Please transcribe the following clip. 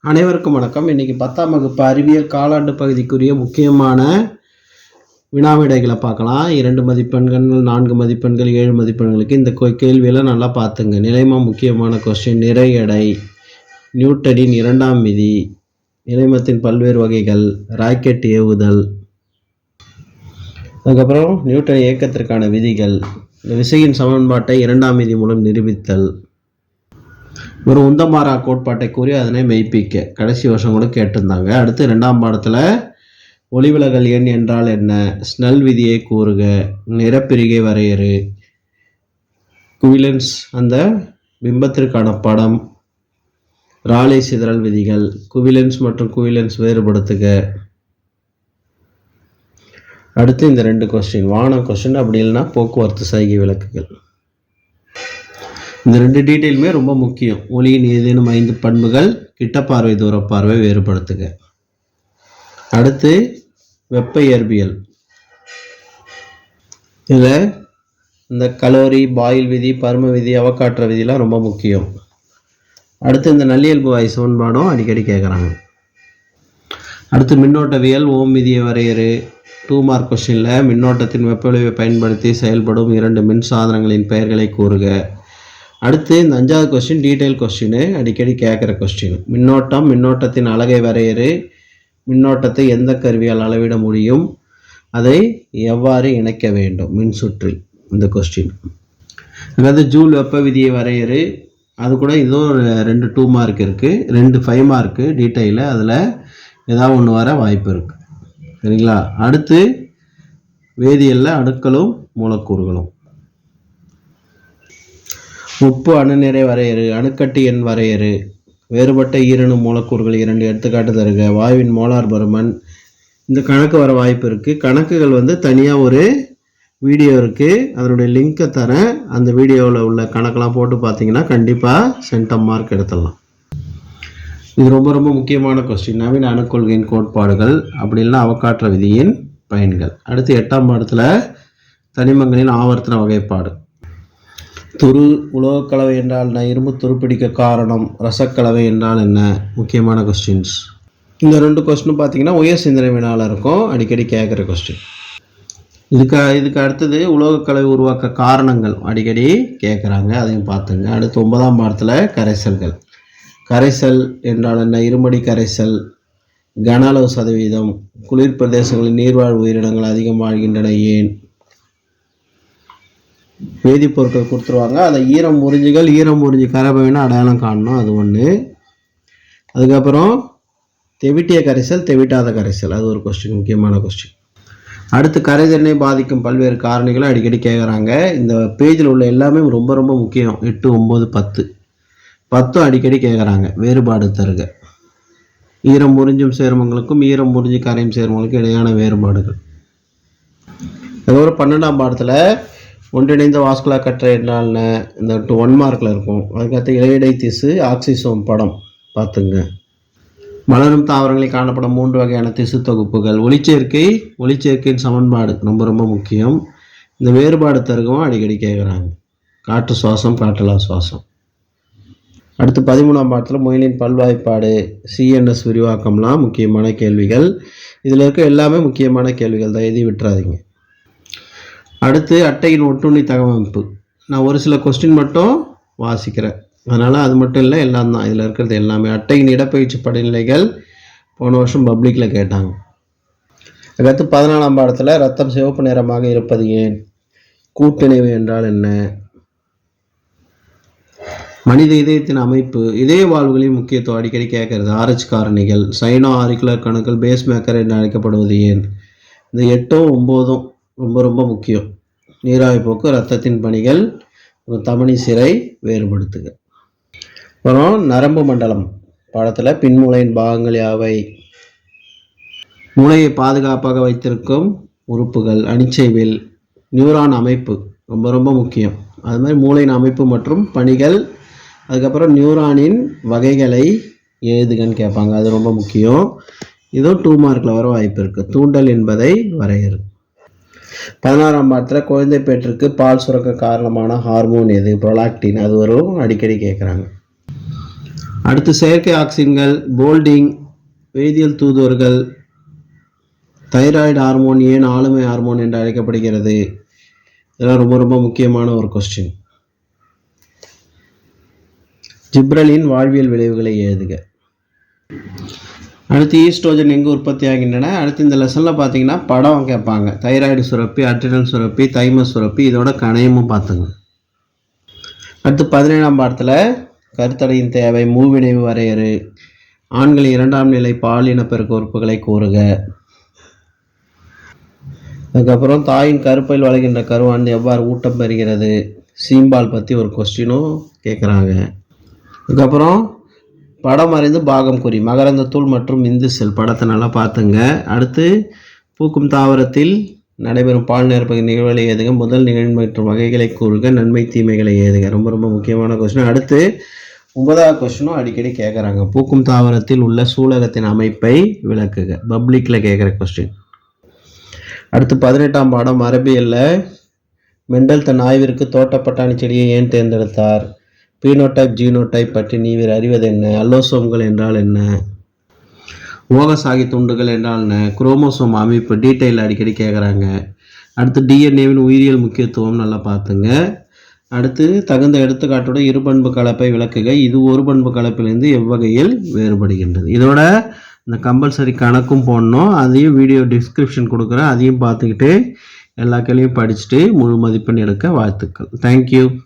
அனைவருக்கும் வணக்கம். இன்றைக்கி பத்தாம் வகுப்பு அறிவியல் காலாண்டு பகுதிக்குரிய முக்கியமான வினாவிடைகளை பார்க்கலாம். இரண்டு மதிப்பெண்கள் நான்கு மதிப்பெண்கள் ஏழு மதிப்பெண்களுக்கு இந்த கேள்வியெல்லாம் நல்லா பார்த்துங்க. நிலைமா முக்கியமான கொஸ்டின் நிறை எடை நியூட்டனின் இரண்டாம் விதி. நிலைமத்தின் பல்வேறு வகைகள். ராக்கெட் ஏவுதல். அதுக்கப்புறம் நியூட்டன் இயக்கத்திற்கான விதிகள். இந்த விசையின் சமன்பாட்டை இரண்டாம் விதி மூலம் நிரூபித்தல். ஒரு உந்தமாரா கோட்பாட்டை கூறி அதனை மெய்ப்பிக்க. கடைசி வருஷம் கூட கேட்டிருந்தாங்க. அடுத்து ரெண்டாம் பாடத்தில் ஒளிவிலகல் எண் என்றால் என்ன? ஸ்னெல் விதியை கூறுக. நிறப்பிரிகை வரையறு. குவிலன்ஸ் அந்த பிம்பத்திற்கான படம். ராலே சிதறல் விதிகள். குவிலன்ஸ் மற்றும் குவிலன்ஸ் வேறுபடுத்துக. அடுத்து இந்த ரெண்டு கொஸ்டின் வான கொஸ்டின் அப்படி இல்லைன்னா போக்குவரத்து சைகை விளக்குகள். இந்த ரெண்டு டீட்டெயிலுமே ரொம்ப முக்கியம். ஒளியின் ஏதேனும் ஐந்து பண்புகள் கிட்ட பார்வை தூர பார்வை வேறுபடுத்துக. அடுத்து வெப்ப இயற்பியல். இதில் இந்த கலோரி பாயில் விதி பரும விதி அவக்காற்ற விதிலாம் ரொம்ப முக்கியம். அடுத்து இந்த நல்லியல்பு வாய் சோன்பாடும் அடிக்கடி கேட்குறாங்க அடுத்து மின்னோட்டவியல் ஓம் விதியை வரையறு. டூ மார்க் கொஸ்டினில் மின்னோட்டத்தின் வெப்ப விளைவை பயன்படுத்தி செயல்படும் இரண்டு மின் சாதனங்களின் பெயர்களை கூறுக. அடுத்து இந்த அஞ்சாவது கொஸ்டின் டீட்டெயில் கொஸ்டின் அடிக்கடி கேட்குற கொஸ்டின் மின்னோட்டம் மின்னோட்டத்தின் அழகை வரையறு. மின்னோட்டத்தை எந்த கருவியால் அளவிட முடியும்? அதை எவ்வாறு இணைக்க வேண்டும்? மின்சுற்றில் இந்த கொஸ்டின் அதாவது ஜூல் வெப்ப விதியை வரையறு. அது கூட இதோ ஒரு ரெண்டு டூ மார்க் இருக்குது ரெண்டு ஃபைவ் மார்க்கு டீட்டெயிலு அதில் ஏதாவது ஒன்று வர வாய்ப்பு இருக்குது சரிங்களா? அடுத்து வேதியியலில் அணுக்களும் மூலக்கூறுகளும். உப்பு அணுநிறை வரையறு அணுக்கட்டு எண் வரையறு. வேறுபட்ட ஈரணு மூலக்கூறுகள் இரண்டு எடுத்துக்காட்டு தருக. வாயுவின் மோலார் பருமன். இந்த கணக்கு வர வாய்ப்பு இருக்குது கணக்குகள் வந்து தனியாக ஒரு வீடியோ இருக்குது அதனுடைய லிங்க்கை தரேன் அந்த வீடியோவில் உள்ள கணக்கெலாம் போட்டு பார்த்தீங்கன்னா கண்டிப்பாக சென்டம் மார்க் எடுத்துடலாம். இது ரொம்ப ரொம்ப முக்கியமான கொஸ்டின் நவீன அணுக்கொள்கையின் கோட்பாடுகள் அப்படி இல்லைன்னா அவக்காற்ற விதியின் பயன்கள். அடுத்து எட்டாம் பாடத்தில் தனிமங்களின் ஆவர்த்தன வகைப்பாடு. துரு உலோகக்கலவை என்றால் என்ன இரும்பு துருப்பிடிக்க காரணம். ரசக்கலவை என்றால் என்ன? முக்கியமான கொஸ்டின்ஸ் இந்த ரெண்டு கொஸ்டினும் பார்த்தீங்கன்னா உயர் சிந்தனை வினால இருக்கும். அடிக்கடி கேட்குற கொஸ்டின் இதுக்கு இதுக்கு அடுத்தது உலோகக்கலவை உருவாக்க காரணங்கள். அடிக்கடி கேட்குறாங்க அதையும் பார்த்துங்க அடுத்து ஒன்பதாம் பாடத்தில் கரைசல்கள். கரைசல் என்றால் என்ன? இருமடி கரைசல். கன அளவு சதவீதம். குளிர் பிரதேசங்களில் நீர்வாழ் உயிரினங்கள் அதிகம் வாழ்கின்றன. ஏன்? வேதிப்பொருட்கள் கொடுத்துருவாங்க. அதை ஈரம் முறிஞ்சுகள் ஈரம் முறிஞ்சு கரபவினா அடையாளம் காணணும். அது ஒன்று அதுக்கப்புறம் தெவிட்டிய கரைசல் தெவிட்டாத கரைசல். அது ஒரு கொஸ்டின் முக்கியமான கொஸ்டின் அடுத்து கரைதண்ணை பாதிக்கும் பல்வேறு காரணிகளை அடிக்கடி கேட்குறாங்க இந்த பேஜில் உள்ள எல்லாமே ரொம்ப ரொம்ப முக்கியம். எட்டு ஒம்பது பத்து. பத்தும் அடிக்கடி கேட்குறாங்க வேறுபாடு தருக. ஈரம் முறிஞ்சும் சேர்மங்களுக்கும் ஈரம் முறிஞ்சு கரையும் சேர்மங்களுக்கும் இடையான வேறுபாடுகள். அதுக்கப்புறம் பன்னெண்டாம் பாடத்தில் ஒன்றிணைந்த வாஸ்குலா கற்றை என்றால் இந்த டூ ஒன் மார்க்கில் இருக்கும். அதுக்கடுத்து இலையிடை திசு ஆக்சிசோம் படம். பார்த்துங்க. மலரும் தாவரங்களில் காணப்படும் மூன்று வகையான திசு தொகுப்புகள். ஒளிச்சேர்க்கை ஒளிச்சேர்க்கையின் சமன்பாடு ரொம்ப ரொம்ப முக்கியம். இந்த வேறுபாடு தருகவும் அடிக்கடி கேட்குறாங்க காற்று சுவாசம் காற்றலா சுவாசம். அடுத்து பதிமூணாம் பாடத்தில் முயலின் பல்வாய்ப்பாடு சிஎன்எஸ் விரிவாக்கம்லாம் முக்கியமான கேள்விகள். இதில் இருக்க எல்லாமே முக்கியமான கேள்விகள் தான் எதையும் விட்டுறாதீங்க. அடுத்து அட்டையின் ஒட்டுண்ணி தகவமைப்பு. நான் ஒரு சில கொஸ்டின் மட்டும் வாசிக்கிறேன். அதனால் அது மட்டும் இல்லை எல்லாம் தான். இதில் இருக்கிறது எல்லாமே. அட்டையின் இடப்பயிற்சி படிநிலைகள் போன வருஷம் பப்ளிக்கில் கேட்டாங்க. அதுக்கடுத்து பதினாலாம் பாடத்தில் ரத்தம் சிவப்பு நிறமாக இருப்பது ஏன்? கூட்டிணைவு என்றால் என்ன? மனித இதயத்தின் அமைப்பு இதய வாழ்வுகளின் முக்கியத்துவம் அடிக்கடி கேட்கறது. ஆர்எச் காரணிகள் சைனோ ஆரிக்குலர் கணுக்கள் பேஸ் மேக்கர் என்று அழைக்கப்படுவது ஏன்? இந்த எட்டும் ஒம்போதும் ரொம்ப ரொம்ப முக்கியம். நீராவி போக்கு ரத்தத்தின் பணிகள் ஒரு தமனி சிறை வேறுபடுத்துக. அப்புறம் நரம்பு மண்டலம். பாடத்தில் பின்மூளையின் பாகங்கள் யாவை? மூளையை பாதுகாப்பாக வைத்திருக்கும் உறுப்புகள் அணிச்சைவில் நியூரான் அமைப்பு ரொம்ப ரொம்ப முக்கியம். அது மாதிரி மூளையின் அமைப்பு மற்றும் பணிகள் அதுக்கப்புறம் நியூரானின் வகைகளை எழுதுகன்னு கேட்பாங்க அது ரொம்ப முக்கியம். இதுவும் டூ மார்க்கில் வர வாய்ப்பு இருக்குது தூண்டல் என்பதை வரையறு பதினாறாம் பாடத்தில் குழந்தை பெற்றுக்கு பால் சுரக்க காரணமான ஹார்மோன் எது? ப்ரொலாக்டின். அது வரும் அடிக்கடி கேட்குறாங்க அடுத்து செயற்கை ஆக்சின்கள் போல்டிங் வேதியியல் தூதுவர்கள் தைராய்டு ஹார்மோன் ஏன் ஆளுமை ஹார்மோன் என்று அழைக்கப்படுகிறது? இதெல்லாம் ரொம்ப ரொம்ப முக்கியமான ஒரு கொஸ்டின் ஜிப்ரலின் வாழ்வியல் விளைவுகளை எழுதுக. அடுத்து ஈஸ்ட்ரோஜன் எங்கே உற்பத்தி ஆகின்றன அடுத்து இந்த லெசனில் பார்த்தீங்கன்னா படம் கேட்பாங்க. தைராய்டு சுரப்பி அட்ரினல் சுரப்பி தைம சுரப்பி இதோட கணையமும் பார்த்துங்க. அடுத்து பதினேழாம் பாடத்தில் கருத்தடையின் தேவை மூவிணைவு வரையறு ஆண்களின் இரண்டாம் நிலை பாலினப்பெருக்க உறுப்புகளை கூறுக. அதுக்கப்புறம் தாயின் கருப்பையில் வளைகின்ற கருவான் எவ்வாறு ஊட்டம் பெறுகிறது? சீம்பால் பற்றி ஒரு கொஸ்டினும் கேட்குறாங்க அதுக்கப்புறம் படம் அறிந்து பாகம் குறி மகரந்தத்தூள் மற்றும் இந்து செல் படத்தை நல்லா பார்த்துங்க. அடுத்து பூக்கும் தாவரத்தில் நடைபெறும் பால் நேர்ப்பக நிகழ்வுகளை ஏதுங்க முதல் நிகழ்வு மற்றும் வகைகளை கூறுக நன்மை தீமைகளை ஏதுங்க ரொம்ப ரொம்ப முக்கியமான கொஸ்டின் அடுத்து ஒன்பதாவது கொஸ்டினும் அடிக்கடி கேட்குறாங்க பூக்கும் தாவரத்தில் உள்ள சூலகத்தின் அமைப்பை விளக்குக பப்ளிக்கில் கேட்குற கொஸ்டின் அடுத்து பதினெட்டாம் பாடம் அரபியலில் மெண்டல் தன் ஆய்விற்கு தோட்டப்பட்டாணி செடியை ஏன் தேர்ந்தெடுத்தார்? பீனோடைப் ஜீனோடைப் பற்றி நீவர் அறிவது என்ன? அல்லோசோம்கள் என்றால் என்ன? ஓகசாகி துண்டுகள் என்றால் என்ன? குரோமோசோம் அமைப்பு டீட்டெயில் அடிக்கடி கேட்குறாங்க அடுத்து டிஎன்ஏவின் உயிரியல் முக்கியத்துவம் நல்லா பார்த்துங்க அடுத்து தகுந்த எடுத்துக்காட்டுடன் இருபண்பு கலப்பை விளக்குக. இது ஒரு பண்பு கலப்பிலிருந்து எவ்வகையில் வேறுபடுகின்றது. இதோட இந்த கம்பல்சரி கணக்கும் போடணும். அதையும் வீடியோ டிஸ்கிரிப்ஷன் கொடுக்குறேன். அதையும் பார்த்துக்கிட்டு எல்லா கேள்வியும் படிச்சுட்டு முழு மதிப்பெண் எடுக்க வாழ்த்துக்கள். தேங்க்யூ